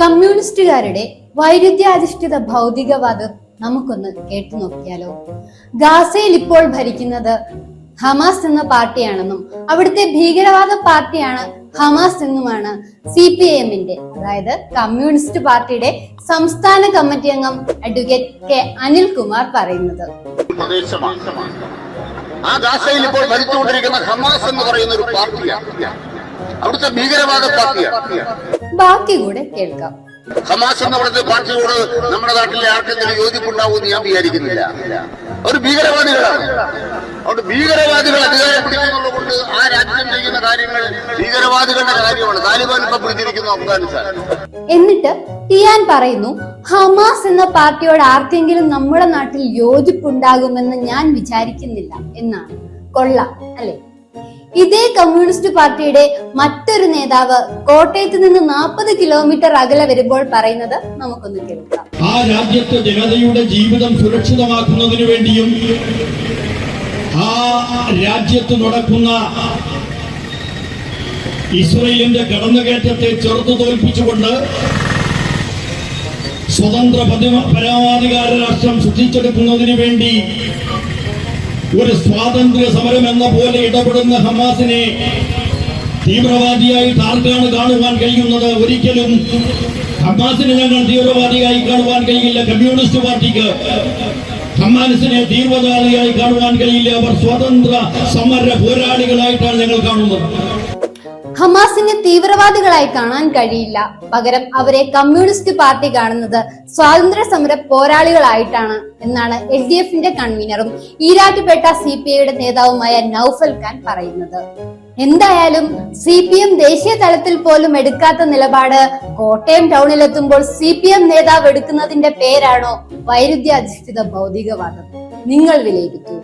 കമ്മ്യൂണിസ്റ്റുകാരുടെ വൈരുദ്ധ്യാധിഷ്ഠിത ഭൗതികവാദം നമുക്കൊന്ന് കേട്ടു നോക്കിയാലോ? ഗാസയിൽ ഇപ്പോൾ ഭരിക്കുന്നത് ഹമാസ് എന്ന പാർട്ടിയാണെന്നും അവിടുത്തെ ഭീകരവാദ പാർട്ടിയാണ് ഹമാസ് എന്നുമാണ് സി പി എമ്മിന്റെ അതായത് കമ്മ്യൂണിസ്റ്റ് പാർട്ടിയുടെ സംസ്ഥാന കമ്മിറ്റി അംഗം അഡ്വക്കേറ്റ് കെ അനിൽകുമാർ പറയുന്നത്. ആ ഗാസയിൽ ഇപ്പോൾ ഭരിച്ചുകൊണ്ടിരിക്കുന്ന ഹമാസ് എന്ന് പറയുന്ന ഒരു പാർട്ടിയാണ്. അവിടുത്തെ ഭീകരവാദ പാർട്ടിയാണ് ബാക്കി കൂടെ കേൾക്കാം. ഹമാസ് എന്ന അവിടുത്തെ പാർട്ടിയോട് നമ്മുടെ നാട്ടിലെ ആർക്കെങ്കിലും യോജിപ്പുണ്ടാവുമെന്ന് ഞാൻ വിചാരിക്കുന്നില്ല. അവർ ഭീകരവാദികളാണ്. അതുകൊണ്ട് ഭീകരവാദികൾ അധികാരം പിടിക്കുന്നുള്ളത് കൊണ്ട് ആ രാജ്യം ചെയ്യുന്ന കാര്യങ്ങൾ ഭീകരവാദികളുടെ കാര്യമാണ്. താലിബാൻ ഇപ്പൊ പിടിച്ചിരിക്കുന്നു അഫ്ഗാനിസ്ഥാൻ. എന്നിട്ട് ടിയാൻ പറയുന്നു ഹമാസ് എന്ന പാർട്ടിയോട് ആർക്കെങ്കിലും നമ്മുടെ നാട്ടിൽ യോജിപ്പുണ്ടാകുമെന്ന് ഞാൻ വിചാരിക്കുന്നില്ല എന്നാണ്. കൊള്ളാം അല്ലെ? ഇതേ കമ്മ്യൂണിസ്റ്റ് പാർട്ടിയുടെ മറ്റൊരു നേതാവ് കോട്ടയത്ത് നിന്ന് നാൽപ്പത് കിലോമീറ്റർ അകലെ വരുമ്പോൾ പറയുന്നത് നമുക്കൊന്ന് കേൾക്കാം. ആ രാജ്യത്തെ ജനതയുടെ ജീവിതം സുരക്ഷിതമാക്കുന്നതിനു വേണ്ടിയും ആ രാജ്യത്ത് നടക്കുന്ന ഇസ്രയേലിന്റെ കടന്നുകയറ്റത്തെ ചെറുത്തു തോൽപ്പിച്ചുകൊണ്ട് സ്വതന്ത്ര പരമാധികാര രാഷ്ട്രം സൃഷ്ടിച്ചെടുക്കുന്നതിന് വേണ്ടി ഒരു സ്വാതന്ത്ര്യ സമരം എന്ന പോലെ ഇടപെടുന്ന ഹമാസിനെ തീവ്രവാദിയായിട്ട് ആർക്കാണ് കാണുവാൻ കഴിയുന്നത്. ഒരിക്കലും ഹമാസിനെ ഞങ്ങൾ തീവ്രവാദിയായി കാണുവാൻ കഴിയില്ല. കമ്മ്യൂണിസ്റ്റ് പാർട്ടിക്ക് ഹമാസിനെ തീവ്രവാദിയായി കാണുവാൻ കഴിയില്ല. അവർ സ്വതന്ത്ര സമര പോരാളികളായിട്ടാണ് ഞങ്ങൾ കാണുന്നത്. ഹമാസിനെ തീവ്രവാദികളായി കാണാൻ കഴിയില്ല. പകരം അവരെ കമ്മ്യൂണിസ്റ്റ് പാർട്ടി കാണുന്നത് സ്വാതന്ത്ര്യ സമര പോരാളികളായിട്ടാണ് എന്നാണ് എൽ ഡി എഫിന്റെ കൺവീനറും ഈരാറ്റുപേട്ട സി പി ഐയുടെ നേതാവുമായ നൌഫൽ ഖാൻ പറയുന്നത്. എന്തായാലും സി പി എം ദേശീയ തലത്തിൽ പോലും എടുക്കാത്ത നിലപാട് കോട്ടയം ടൗണിലെത്തുമ്പോൾ സി പി എം നേതാവ് എടുക്കുന്നതിന്റെ പേരാണോ വൈരുദ്ധ്യാധിഷ്ഠിത ഭൗതികവാദം. നിങ്ങൾ വിലയിരുത്തൂ.